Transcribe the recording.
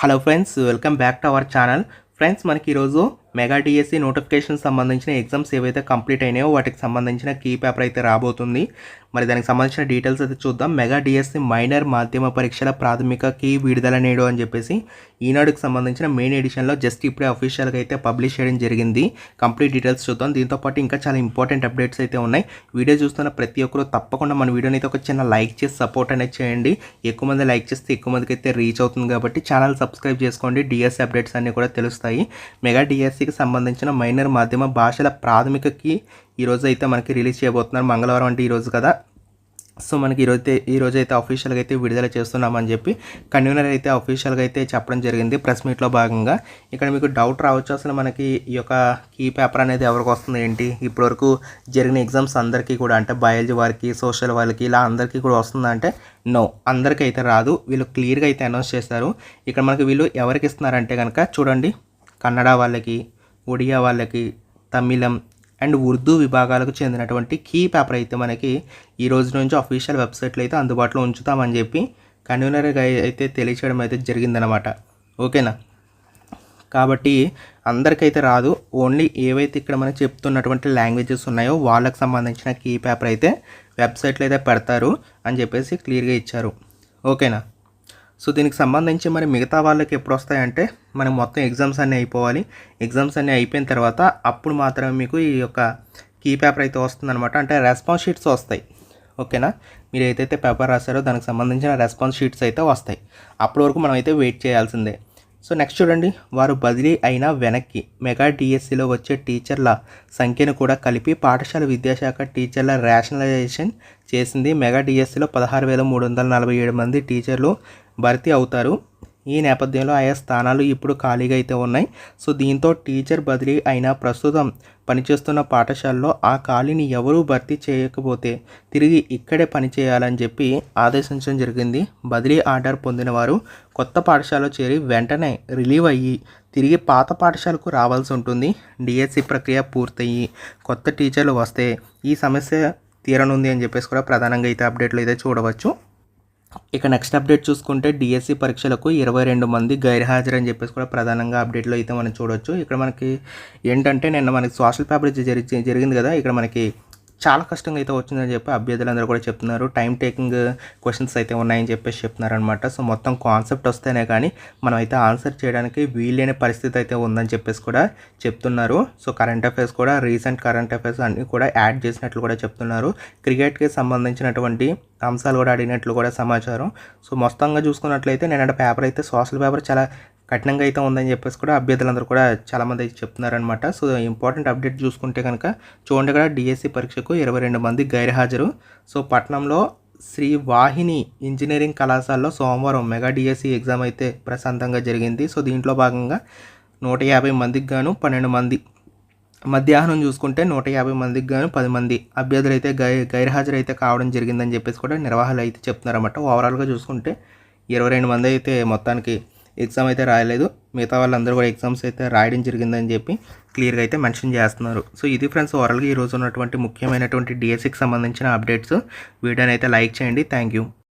Hello friends welcome back to our channel friends మనకి ఈరోజు mega DSC notification సంబంధించిన exams ఏవైతే కంప్లీట్ అయినాయో వాటికి సంబంధించిన కీ పేపర్ అయితే రాబోతుంది. మరి దానికి సంబంధించిన డీటెయిల్స్ అయితే చూద్దాం. మెగా డిఎస్సి మైనర్ మాధ్యమ పరీక్షల ప్రాథమిక కీ విడుదల నేడు అని చెప్పేసి ఈనాడుకి సంబంధించిన మెయిన్ ఎడిషన్లో జస్ట్ ఇప్పుడే అఫీషియల్గా అయితే పబ్లిష్ చేయడం జరిగింది. కంప్లీట్ డీటెయిల్స్ చూద్దాం. దీంతో పాటు ఇంకా చాలా ఇంపార్టెంట్ అప్డేట్స్ అయితే ఉన్నాయి. వీడియో చూస్తున్న ప్రతి ఒక్కరు తప్పకుండా మన వీడియోని అయితే ఒక చిన్న లైక్ చేసి సపోర్ట్ అనేది చేయండి. ఎక్కువ మంది లైక్ చేస్తే ఎక్కువ మందికి అయితే రీచ్ అవుతుంది కాబట్టి ఛానల్ సబ్స్క్రైబ్ చేసుకోండి. డిఎస్సి అప్డేట్స్ అన్నీ కూడా తెలుస్తాయి. మెగా డిఎస్సికి సంబంధించిన మైనర్ మాధ్యమ భాషల ప్రాథమికకి ఈరోజు అయితే మనకి రిలీజ్ చేయబోతున్నారు మంగళవారం అంటే ఈరోజు కదా. సో మనకి ఈరోజు ఈరోజు అయితే అఫీషియల్గా అయితే విడుదల చేస్తున్నామని చెప్పి కన్వీనర్ అయితే అఫీషియల్గా అయితే చెప్పడం జరిగింది ప్రెస్ మీట్లో భాగంగా. ఇక్కడ మీకు డౌట్ రావచ్చు అసలు మనకి ఈ యొక్క కీ పేపర్ అనేది ఎవరికి వస్తుంది ఏంటి? ఇప్పటివరకు జరిగిన ఎగ్జామ్స్ అందరికీ కూడా అంటే బయాలజీ వారికి సోషల్ వాళ్ళకి ఇలా అందరికీ కూడా వస్తుందంటే నో అందరికీ అయితే రాదు. వీళ్ళు క్లియర్గా అయితే అనౌన్స్ చేశారు. ఇక్కడ మనకి వీళ్ళు ఎవరికి ఇస్తున్నారంటే కనుక చూడండి. కన్నడ వాళ్ళకి ఒడియా వాళ్ళకి తమిళం అండ్ ఉర్దూ విభాగాలకు చెందినటువంటి కీ పేపర్ అయితే మనకి ఈ రోజు నుంచి అఫీషియల్ వెబ్సైట్లో అయితే అందుబాటులో ఉంచుతామని చెప్పి కన్వీనర్గా అయితే తెలియచేయడం అయితే జరిగిందనమాట ఓకేనా? కాబట్టి అందరికైతే రాదు. ఓన్లీ ఏవైతే ఇక్కడ మనం చెప్తున్నటువంటి లాంగ్వేజెస్ ఉన్నాయో వాళ్ళకి సంబంధించిన కీ పేపర్ అయితే వెబ్సైట్లో అయితే పెడతారు అని చెప్పేసి క్లియర్గా ఇచ్చారు. ఓకేనా? సో దీనికి సంబంధించి మరి మిగతా వాళ్ళకి ఎప్పుడు వస్తాయంటే మనం మొత్తం ఎగ్జామ్స్ అన్నీ అయిపోవాలి. ఎగ్జామ్స్ అన్నీ అయిపోయిన తర్వాత అప్పుడు మాత్రమే మీకు ఈ యొక్క కీ పేపర్ అయితే వస్తుందన్నమాట. అంటే రెస్పాన్స్ షీట్స్ వస్తాయి. ఓకేనా? మీరు ఏదైతే పేపర్ రాశారో దానికి సంబంధించిన రెస్పాన్స్ షీట్స్ అయితే వస్తాయి. అప్పటి వరకు మనం అయితే వెయిట్ చేయాల్సిందే. సో నెక్స్ట్ చూడండి వారు బదిలీ అయిన వెనక్కి మెగా డిఎస్సిలో వచ్చే టీచర్ల సంఖ్యను కూడా కలిపి పాఠశాల విద్యాశాఖ టీచర్ల రేషనలైజేషన్ చేసింది. మెగా డిఎస్సిలో పదహారు వేల మూడు వందల నలభై ఏడు మంది టీచర్లు భర్తీ అవుతారు. ఈ నేపథ్యంలో ఆయా స్థానాలు ఇప్పుడు ఖాళీగా అయితే ఉన్నాయి. సో దీంతో టీచర్ బదిలీ అయిన ప్రస్తుతం పనిచేస్తున్న పాఠశాలలో ఆ ఖాళీని ఎవరూ భర్తీ చేయకపోతే తిరిగి ఇక్కడే పనిచేయాలని చెప్పి ఆదేశించడం జరిగింది. బదిలీ ఆర్డర్ పొందిన వారు కొత్త పాఠశాలలో చేరి వెంటనే రిలీవ్ అయ్యి తిరిగి పాత పాఠశాలకు రావాల్సి ఉంటుంది. డిఎస్సి ప్రక్రియ పూర్తయ్యి కొత్త టీచర్లు వస్తే ఈ సమస్య తీరనుంది అని చెప్పేసి కూడా ప్రధానంగా అయితే అప్డేట్లు అయితే చూడవచ్చు. ఇక నెక్స్ట్ అప్డేట్ చూసుకుంటే డిఎస్సి పరీక్షలకు ఇరవై రెండు మంది గైర్హాజరు అని చెప్పేసి కూడా ప్రధానంగా అప్డేట్లో అయితే మనం చూడొచ్చు. ఇక్కడ మనకి ఏంటంటే నిన్న మనకి సోషల్ పేపర్ జరిగి జరిగింది కదా ఇక్కడ మనకి చాలా కష్టంగా అయితే వచ్చిందని చెప్పి అభ్యర్థులందరూ కూడా చెప్తున్నారు. టైం టేకింగ్ క్వశ్చన్స్ అయితే ఉన్నాయని చెప్పేసి చెప్తున్నారు అనమాట సో మొత్తం కాన్సెప్ట్ వస్తేనే కానీ మనం అయితే ఆన్సర్ చేయడానికి వీలైన పరిస్థితి అయితే ఉందని చెప్పేసి కూడా చెప్తున్నారు. సో కరెంట్ అఫైర్స్ కూడా రీసెంట్ కరెంట్ అఫైర్స్ అన్నీ కూడా యాడ్ చేసినట్లు కూడా చెప్తున్నారు. క్రికెట్కి సంబంధించినటువంటి అంశాలు కూడా అడిగినట్లు కూడా సమాచారం. సో మొత్తంగా చూసుకున్నట్లయితే నేను పేపర్ అయితే సోషల్ పేపర్ చాలా కఠినంగా అయితే ఉందని చెప్పేసి కూడా అభ్యర్థులందరూ కూడా చాలామంది అయితే చెప్తున్నారనమాట సో ఇంపార్టెంట్ అప్డేట్ చూసుకుంటే కనుక చూడండి ఇక్కడ డిఎస్సి పరీక్షకు ఇరవై రెండు మంది గైర్హాజరు. సో పట్నంలో శ్రీ వాహిని ఇంజనీరింగ్ కళాశాలలో సోమవారం మెగా డిఎస్సి ఎగ్జామ్ అయితే ప్రశాంతంగా జరిగింది. సో దీంట్లో భాగంగా నూట యాభై మందికి గాను పన్నెండు మంది మధ్యాహ్నం చూసుకుంటే నూట యాభై మందికి గాను పది మంది అభ్యర్థులు అయితే గై గైర్హాజరు అయితే కావడం జరిగిందని చెప్పేసి కూడా నిర్వాహకులు అయితే చెప్తున్నారన్నమాట. ఓవరాల్గా చూసుకుంటే ఇరవై రెండు మంది అయితే మొత్తానికి ఎగ్జామ్ అయితే రాయలేదు. మిగతా వాళ్ళందరూ కూడా ఎగ్జామ్స్ అయితే రాయడం జరిగిందని చెప్పి క్లియర్గా అయితే మెన్షన్ చేస్తున్నారు. సో ఇది ఫ్రెండ్స్ ఓవరాల్గా ఈరోజు ఉన్నటువంటి ముఖ్యమైనటువంటి డిఎస్సికి సంబంధించిన అప్డేట్స్. వీడియోని అయితే లైక్ చేయండి. Thank you.